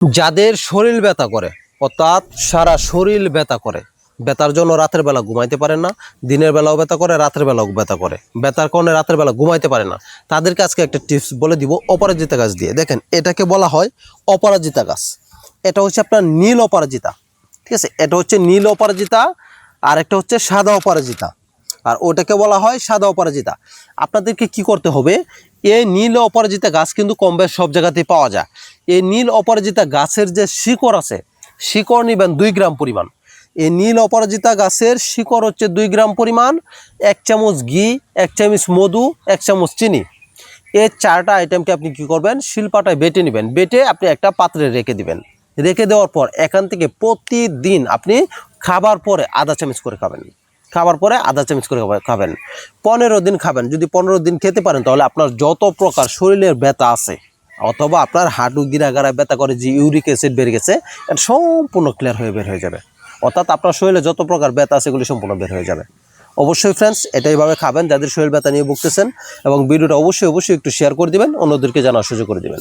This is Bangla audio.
যাদের শরীর ব্যথা করে, অর্থাৎ সারা শরীর ব্যথা করে। ব্যথার জন্য রাতের বেলা ঘুমাইতে পারেন না, দিনের বেলাও ব্যথা করে, রাতের বেলাও ব্যথা করে। ব্যথার কারণে রাতের বেলা ঘুমাইতে পারে না। তাদেরকে আজকে একটা টিপস বলে দিব, অপরাজিতা গাছ দিয়ে। দেখেন, এটাকে বলা হয় অপরাজিতা গাছ। এটা হচ্ছে আপনার নীল অপরাজিতা। ঠিক আছে? এটা হচ্ছে নীল অপরাজিতা, আর একটা হচ্ছে সাদা অপরাজিতা। আর ওটাকে বলা হয় সাদা অপরাজিতা। আপনাদেরকে কি করতে হবে? এই নীল অপরাজিতা গাছ কিন্তু কম বেশ সব জায়গাতেই পাওয়া যায়। এই নীল অপরাজিতা গাছের যে শিকড় আছে, শিকড় নেবেন দুই গ্রাম পরিমাণ। এই নীল অপরাজিতা গাছের শিকড় হচ্ছে দুই গ্রাম পরিমাণ, এক চামচ ঘি, এক চামচ মধু, এক চামচ চিনি। এই চারটা আইটেমকে আপনি কি করবেন? শিলপাটায় বেটে নেবেন। বেটে আপনি একটা পাত্রে রেখে দিবেন। রেখে দেওয়ার পর এখান থেকে প্রতিদিন আপনি খাবার পরে আধা চামচ করে খাবেন। খাবার পরে আধা চামচ করে খাবেন। পনেরো দিন খাবেন। যদি পনেরো দিন খেতে পারেন, তাহলে আপনার যত প্রকার শরীরের ব্যথা আছে, অথবা আপনার হাঁটু গিরাগারা ব্যথা করে, যে ইউরিক অ্যাসিড বেড়ে গেছে, এটা সম্পূর্ণ ক্লিয়ার হয়ে বের হয়ে যাবে। অর্থাৎ আপনার শরীরে যত প্রকার ব্যথা আছে, এগুলি সম্পূর্ণ বের হয়ে যাবে। অবশ্যই ফ্রেন্ডস এটা এইভাবে খাবেন। যাদের শরীর ব্যথা নিয়ে ভুগতেছেন এবং ভিডিওটা অবশ্যই অবশ্যই একটু শেয়ার করে দিবেন। অন্যদেরকে জানার সুযোগ করে দিবেন।